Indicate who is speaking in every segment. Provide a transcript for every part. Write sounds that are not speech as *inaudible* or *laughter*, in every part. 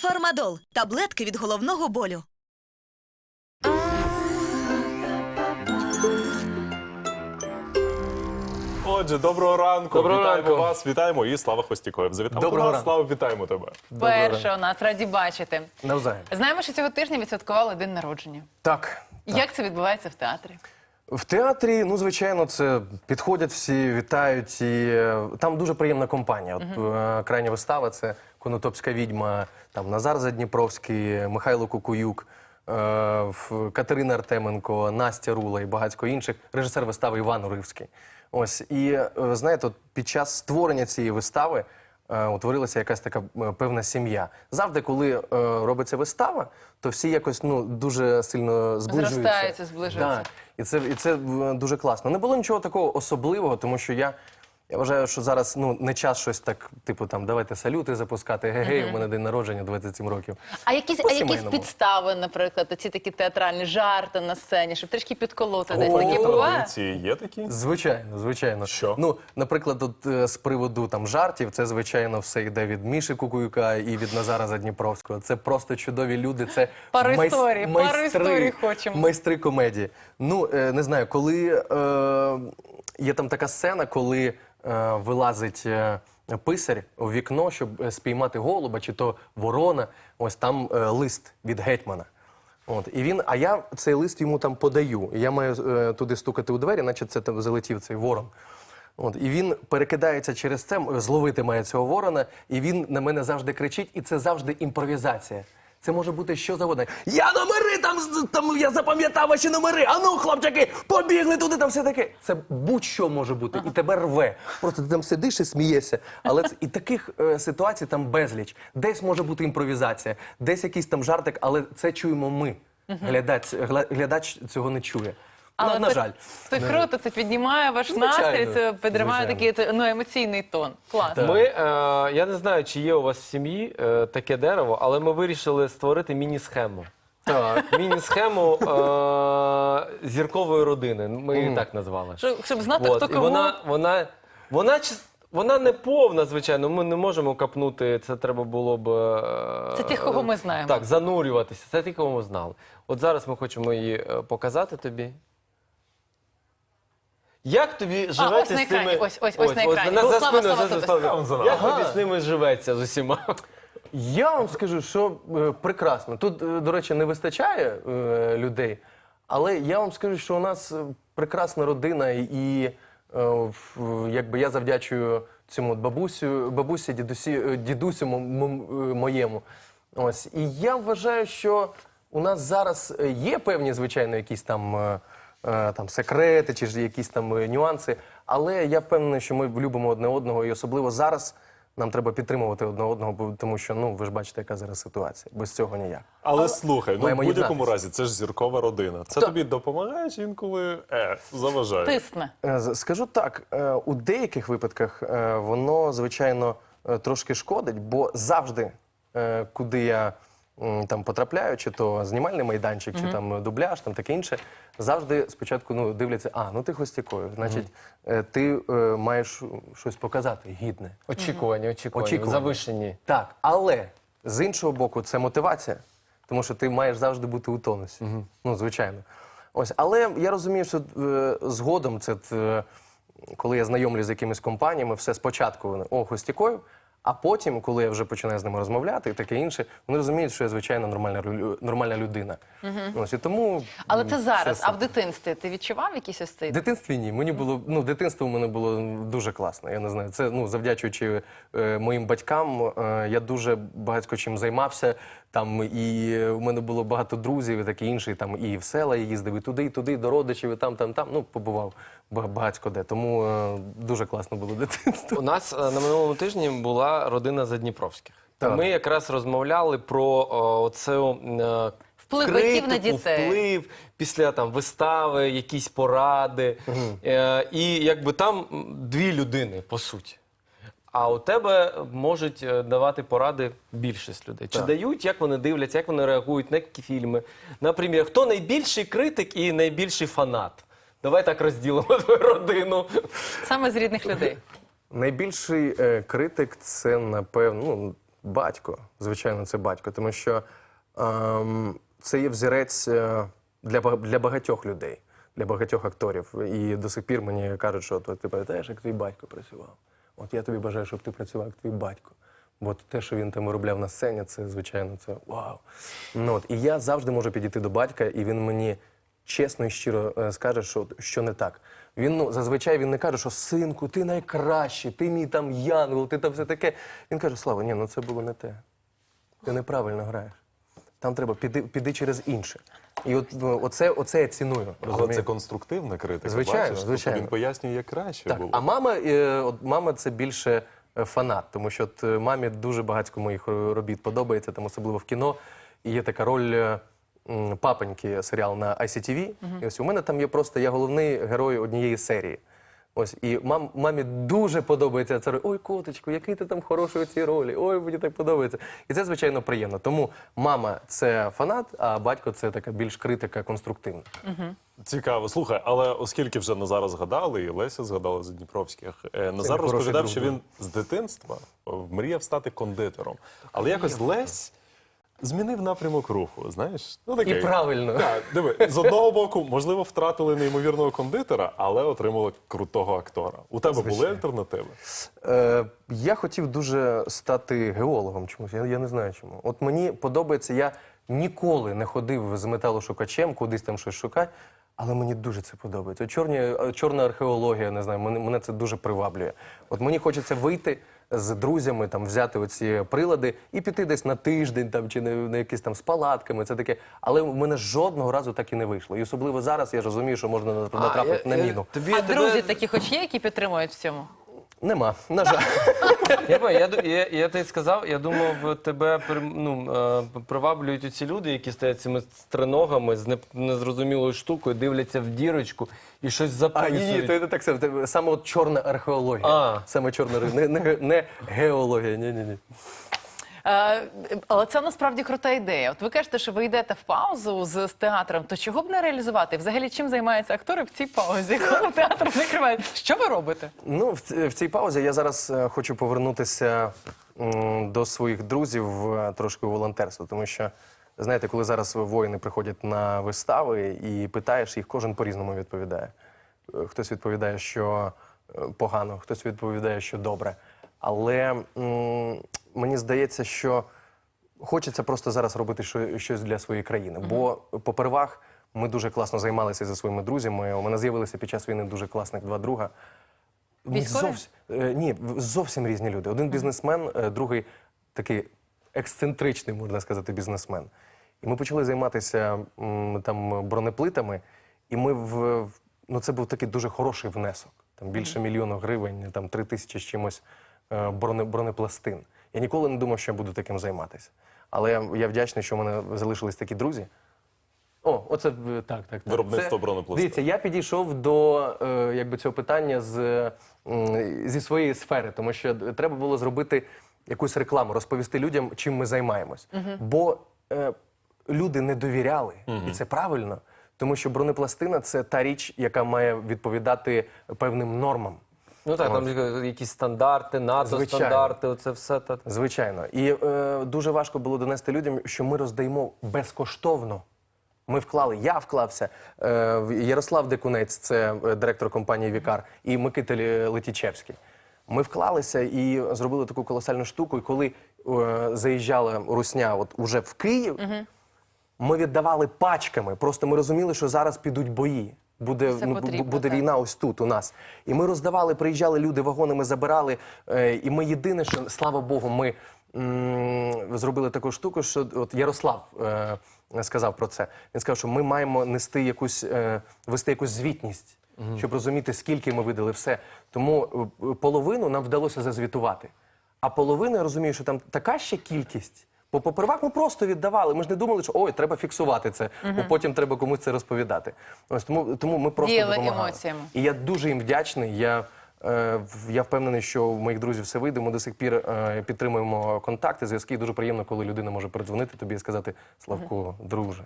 Speaker 1: Фармадол таблетки від головного болю.
Speaker 2: Отже, доброго ранку.
Speaker 3: Доброго
Speaker 2: вітаємо
Speaker 3: ранку.
Speaker 2: вас, вітаємо і Слава Хостікоєв. Завітав
Speaker 3: Доброго
Speaker 2: до нас.
Speaker 3: ранку.
Speaker 2: Слава, вітаємо тебе.
Speaker 4: Перше у нас раді бачити.
Speaker 3: Навзаєм.
Speaker 4: Знаємо, що цього тижня відсвяткували день народження.
Speaker 3: Так.
Speaker 4: Як це відбувається в театрі?
Speaker 3: В театрі, ну звичайно, це підходять всі, вітають, і е, там дуже приємна компанія. От е, крайня вистава це Конотопська відьма, там Назар Задніпровський, Михайло Кукуюк, е, Катерина Артеменко, Настя Рула і багатько інших. Режисер вистави Іван Уривський. Ось і знаєте, от під час створення цієї вистави. Е, Утворилася якась така е, певна сім'я. Завжди, коли е, робиться вистава, то всі якось ну дуже сильно зближуються.
Speaker 4: Зростаються, зближуються.
Speaker 3: Да. І це, і це дуже класно. Не було нічого такого особливого, тому що я, я вважаю, що зараз ну, не час щось так, типу, там, давайте салюти запускати. Гей-гей, у мене день народження 27 років.
Speaker 4: А якісь, а якісь
Speaker 3: По-сімейному.
Speaker 4: підстави, наприклад, ці такі театральні жарти на сцені, щоб трішки підколоти десь такі буває?
Speaker 2: Традиції є такі?
Speaker 3: Звичайно, звичайно.
Speaker 2: Що?
Speaker 3: Ну, наприклад, от, е, з приводу там жартів, це звичайно все йде від Міші Кукуюка і від Назара Задніпровського. Це просто чудові люди. Це
Speaker 4: Пару
Speaker 3: майс-
Speaker 4: історій, пару історій хочемо.
Speaker 3: Майстри комедії. Ну е, не знаю, коли е, є там така сцена, коли вилазить. е, Писар у вікно, щоб е, спіймати голуба, чи то ворона. Ось там е, лист від гетьмана. От і він, а я цей лист йому там подаю. І я маю е, туди стукати у двері, наче це там залетів цей ворон. От і він перекидається через це, зловити має цього ворона, і він на мене завжди кричить, і це завжди імпровізація. Це може бути що завгодно. Я номери там, там я запам'ятав ваші номери. А ну, хлопчаки, побігли туди, там все таке. Це будь-що може бути, і тебе рве. Просто ти там сидиш і смієшся. Але це, і таких е, ситуацій там безліч. Десь може бути імпровізація, десь якийсь там жартик, але це чуємо ми. Глядач, глядач цього не чує. На, на
Speaker 4: це,
Speaker 3: жаль.
Speaker 4: Це круто, це піднімає ваш
Speaker 3: Звичайно,
Speaker 4: настрій, це
Speaker 3: звичайно.
Speaker 4: такий ну, емоційний тон. Клас.
Speaker 3: Так.
Speaker 5: Ми, е, я не знаю, чи є у вас в сім'ї е, таке дерево, але ми вирішили створити міні-схему.
Speaker 3: Так. *laughs*
Speaker 5: Міні-схему е, зіркової родини. Ми її так назвали.
Speaker 4: Щоб, щоб знати,
Speaker 5: От,
Speaker 4: хто
Speaker 5: і
Speaker 4: кого.
Speaker 5: вона, вона, вона, чис- вона не повна, звичайно. Ми не можемо капнути. Це треба було б. е,
Speaker 4: Це тих, кого ми знаємо.
Speaker 5: Так, занурюватися. Це ті, кого ми знали. От зараз ми хочемо її е, показати тобі. Як тобі живеться з цими...
Speaker 4: екрані, ось, ось, ось на екрані.
Speaker 5: на- за
Speaker 4: Слава,
Speaker 5: за- за. Як тобі з ними живеться з усіма?
Speaker 3: Я вам скажу, що е, прекрасно. Тут, е, до речі, не вистачає е, людей, але я вам скажу, що у нас е, прекрасна родина, і е, в- якби я завдячую цьому от бабусю, бабусі, дідусі, е, дідусю мо- мо- е, моєму. Ось. І я вважаю, що у нас зараз е, є певні, звичайно, якісь там. е, е, Там секрети чи ж якісь там е, нюанси, але я впевнений, що ми любимо одне одного, і особливо зараз нам треба підтримувати одне одного, тому що ну ви ж бачите, яка зараз ситуація. Без цього ніяк.
Speaker 2: Але слухай, ну в будь-якому
Speaker 3: єднатися.
Speaker 2: разі це ж зіркова родина. Це тобі допомагає чи інколи е, заважає?
Speaker 4: Тисне.
Speaker 3: Е, Скажу так, е, у деяких випадках е, воно звичайно е, трошки шкодить, бо завжди, е, куди я там потрапляю, чи то знімальний майданчик, чи там дубляж, там таке інше, завжди спочатку ну дивляться, а ну ти гостякою, значить, е, ти е, маєш щось показати гідне.
Speaker 5: Очікування, очікування,
Speaker 3: Очікування.
Speaker 5: завишені.
Speaker 3: Так, але з іншого боку, це мотивація, тому що ти маєш завжди бути у тонусі. Ну, звичайно. Ось, але я розумію, що е, згодом це е, коли я знайомлюсь з якимись компаніями, все спочатку вони о гостякою, а потім, коли я вже починаю з ними розмовляти і таке інше, вони розуміють, що я звичайно нормальна нормальна людина. Ось і тому
Speaker 4: Але це зараз. А в дитинстві ти відчував якийсь ось цей
Speaker 3: в дитинстві ні. Мені було ну дитинство у мене було дуже класне. Я не знаю. Це ну завдячуючи е, моїм батькам. Е, я дуже багатько чим займався. Там і у мене було багато друзів, і таке інше. і Там і в села я їздив, і туди, і туди, до родичів, і там, там, там. Ну побував ба- багатько де. Тому е, дуже класно було дитинство.
Speaker 5: У нас е, на минулому тижні була родина Задніпровських.
Speaker 3: Так.
Speaker 5: Ми якраз розмовляли про оцю е,
Speaker 4: Вплив батьків на дітей.
Speaker 5: вплив після там вистави, якісь поради. Е, і якби там дві людини, по суті. А у тебе можуть е, давати поради більшість людей. Чи
Speaker 3: Так.
Speaker 5: дають, як вони дивляться, як вони реагують на які фільми? Наприклад, хто найбільший критик і найбільший фанат? Давай так розділимо *laughs* твою родину.
Speaker 4: саме з рідних людей.
Speaker 3: Найбільший е, критик це напевно. Ну, Батько, звичайно, це батько, тому що ем, це є взірець е, для, для багатьох людей, для багатьох акторів. І до сих пір мені кажуть, що «От ти пам'ятаєш, як твій батько працював. От я тобі бажаю, щоб ти працював як твій батько. Бо те, що він там виробляв на сцені, це звичайно це вау. Ну, от, і я завжди можу підійти до батька, і він мені чесно і щиро е, скаже, що, що не так. Він ну зазвичай він не каже, що синку, ти найкращий, ти мій там янгол, ти там все таке. Він каже: Слава, ні, ну це було не те. Ти неправильно граєш. Там треба піди, піди через інше. І от ну, оце, оце я ціную.
Speaker 2: Але це конструктивна критика.
Speaker 3: Звичайно,
Speaker 2: бачиш? Тобто. Він пояснює, як краще
Speaker 3: Так,
Speaker 2: було.
Speaker 3: а мама, е, от мама це більше е, фанат, тому що от, мамі дуже багатько моїх робіт подобається, там особливо в кіно. І є така роль м, папоньки серіал на ICTV. І ось у мене там є просто я головний герой однієї серії. Ось і мам, мамі дуже подобається ця роль. Ой, коточку, який ти там хороший у цій ролі. Ой, мені так подобається. І це звичайно приємно. Тому мама це фанат, а батько це така більш критика конструктивна.
Speaker 2: Цікаво. Слухай, але оскільки вже Назара згадали, і Леся згадала з Дніпровських, е, Назар розповідав,
Speaker 3: друг
Speaker 2: що він з дитинства мріяв стати кондитером. Але якось Лесь змінив напрямок руху, знаєш? Ну,
Speaker 3: І правильно.
Speaker 2: Так, диви, з одного боку, можливо, втратили неймовірного кондитера, але отримали крутого актора. У тебе були альтернативи?
Speaker 3: Е, я хотів дуже стати геологом чомусь. Я, я не знаю чому. От мені подобається, я ніколи не ходив з металошукачем, кудись там щось шукати, але мені дуже це подобається. Чорні, е, чорна археологія, не знаю, мене, мене це дуже приваблює. От мені хочеться вийти з друзями, там взяти оці прилади і піти десь на тиждень там чи на, на якісь там з палатками. Це таке. Але в мене жодного разу так і не вийшло. І особливо зараз я розумію, що можна натрапити
Speaker 5: А,
Speaker 3: на
Speaker 5: я- я-
Speaker 3: міну.
Speaker 5: Тобі,
Speaker 4: А
Speaker 5: тебе-
Speaker 4: друзі такі хоч є, які підтримують в цьому?
Speaker 3: Нема, на жаль. *laughs*
Speaker 5: Я, пам'ятаю, я, я, я тобі сказав, я думав, тебе при- ну, е, приваблюють оці люди, які стоять цими стриногами з не- незрозумілою штукою, дивляться в дірочку і щось
Speaker 3: А
Speaker 5: записують.
Speaker 3: ні, ні, то не так само. Це Саме от чорна археологія.
Speaker 5: А.
Speaker 3: Саме чорна ри- не, не, не геологія. Ні, ні, ні.
Speaker 4: Е, але це насправді крута ідея. От ви кажете, що ви йдете в паузу з, з театром, то чого б не реалізувати? Взагалі, чим займаються актори в цій паузі, *laughs* коли театр закриває? Що ви робите?
Speaker 3: Ну, в, в цій паузі я зараз е, хочу повернутися до своїх друзів е, трошки у волонтерство, тому що. Знаєте, коли зараз воїни приходять на вистави і питаєш їх, кожен по-різному відповідає. Хтось відповідає, що погано, хтось відповідає, що добре. Але м, мені здається, що хочеться просто зараз робити щось для своєї країни. Бо попервах ми дуже класно займалися зі своїми друзями. У мене з'явилися під час війни дуже класних два друга. Зовс- е, ні, зовсім різні люди. Один бізнесмен, е, другий такий ексцентричний, можна сказати, бізнесмен. І ми почали займатися там бронеплитами, і ми в ну це був такий дуже хороший внесок. Там більше мільйона гривень, там три тисячі з чимось броне, бронепластин. Я ніколи не думав, що я буду таким займатися. Але я, я вдячний, що в мене залишились такі друзі. О, оце е, так, так. так.
Speaker 2: Виробництво
Speaker 3: Це-
Speaker 2: бронепластин.
Speaker 3: Дивіться, я підійшов до е, якби цього питання з, м, зі своєї сфери, тому що треба було зробити якусь рекламу, розповісти людям, чим ми займаємось. Бо е, люди не довіряли, і це правильно, тому що бронепластина це та річ, яка має відповідати певним нормам.
Speaker 5: Ну так, там якісь стандарти, НАТО
Speaker 3: Звичайно.
Speaker 5: стандарти, оце все. Та...
Speaker 3: Звичайно. І е, дуже важко було донести людям, що ми роздаємо безкоштовно. Ми вклали, я вклався. Е, Ярослав Декунець, це е, директор компанії Вікар, і Микита Летічевський. Ми вклалися і зробили таку колосальну штуку. І коли е, заїжджала Русня от уже в Київ, ми віддавали пачками. Просто ми розуміли, що зараз підуть бої. Буде, ну,
Speaker 4: потрібно,
Speaker 3: буде
Speaker 4: так.
Speaker 3: війна ось тут у нас. І ми роздавали, приїжджали люди вагонами, забирали. Е, і ми єдине, що слава Богу, ми м, зробили таку штуку, що от Ярослав е, сказав про це. Він сказав, що ми маємо нести якусь, е, вести якусь звітність, щоб розуміти, скільки ми видали все. Тому половину нам вдалося зазвітувати. А половину я розумію, що там така ще кількість. Бо попервах ми просто віддавали. Ми ж не думали, що ой, треба фіксувати це, бо потім треба комусь це розповідати. Ось тому, тому ми просто
Speaker 4: Діяли
Speaker 3: допомагали.
Speaker 4: емоціями.
Speaker 3: І я дуже їм вдячний. Я, е, в- я впевнений, що у моїх друзів все вийде. Ми до сих пір е, підтримуємо контакти, зв'язки. І дуже приємно, коли людина може передзвонити тобі і сказати Славко, друже.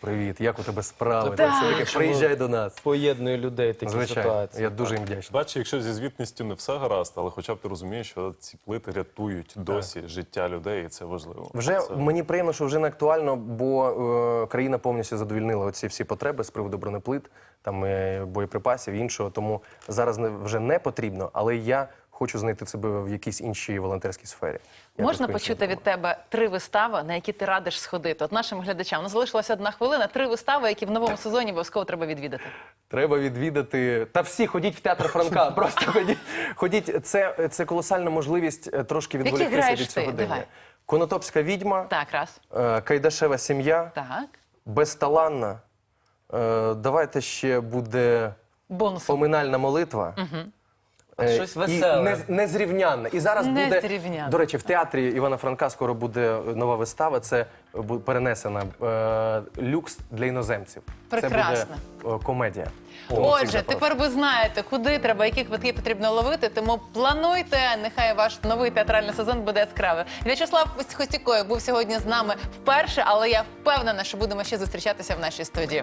Speaker 3: Привіт, як у тебе справи?
Speaker 4: Так.
Speaker 3: Все таки приїжджай до нас.
Speaker 5: Поєднує людей такі
Speaker 3: Звичайно,
Speaker 5: ситуації.
Speaker 3: я дуже їм вдячний.
Speaker 2: Бачиш, якщо зі звітністю не все гаразд, але хоча б ти розумієш, що ці плити рятують досі життя людей, і це важливо.
Speaker 3: Вже
Speaker 2: це...
Speaker 3: мені приємно, що вже не актуально, бо е, країна повністю задовільнила оці всі потреби з приводу бронеплит, там е, боєприпасів, іншого. Тому зараз не, вже не потрібно, але я хочу знайти себе в якійсь іншій волонтерській сфері. Якось
Speaker 4: Можна почути від тебе три вистави, на які ти радиш сходити? От нашим глядачам. У нас залишилася одна хвилина. Три вистави, які в новому сезоні обов'язково треба відвідати.
Speaker 3: Треба відвідати. Та всі ходіть в театр Франка. *laughs* Просто ходіть. Ходіть. Це, це колосальна можливість е, трошки відволіктися від сьогодення.
Speaker 4: Давай.
Speaker 3: Конотопська відьма,
Speaker 4: Так, раз.
Speaker 3: е, Кайдашева сім'я,
Speaker 4: Так.
Speaker 3: безталанна. Е, Давайте ще буде
Speaker 4: Бонусом.
Speaker 3: поминальна молитва.
Speaker 5: А
Speaker 3: Е,
Speaker 5: щось
Speaker 3: і
Speaker 5: веселе.
Speaker 3: нез- незрівнянне. І зараз буде
Speaker 4: Незрівнянне.
Speaker 3: до речі, в театрі Івана Франка скоро буде нова вистава. Це бу- перенесена е, люкс для іноземців.
Speaker 4: Прекрасно.
Speaker 3: Це буде е, комедія. Тому всіх
Speaker 4: Отже,
Speaker 3: запрошую.
Speaker 4: тепер ви знаєте, куди треба, які квитки потрібно ловити. Тому плануйте. Нехай ваш новий театральний сезон буде яскравий. В'ячеслав Хостікоєв був сьогодні з нами вперше, але я впевнена, що будемо ще зустрічатися в нашій студії.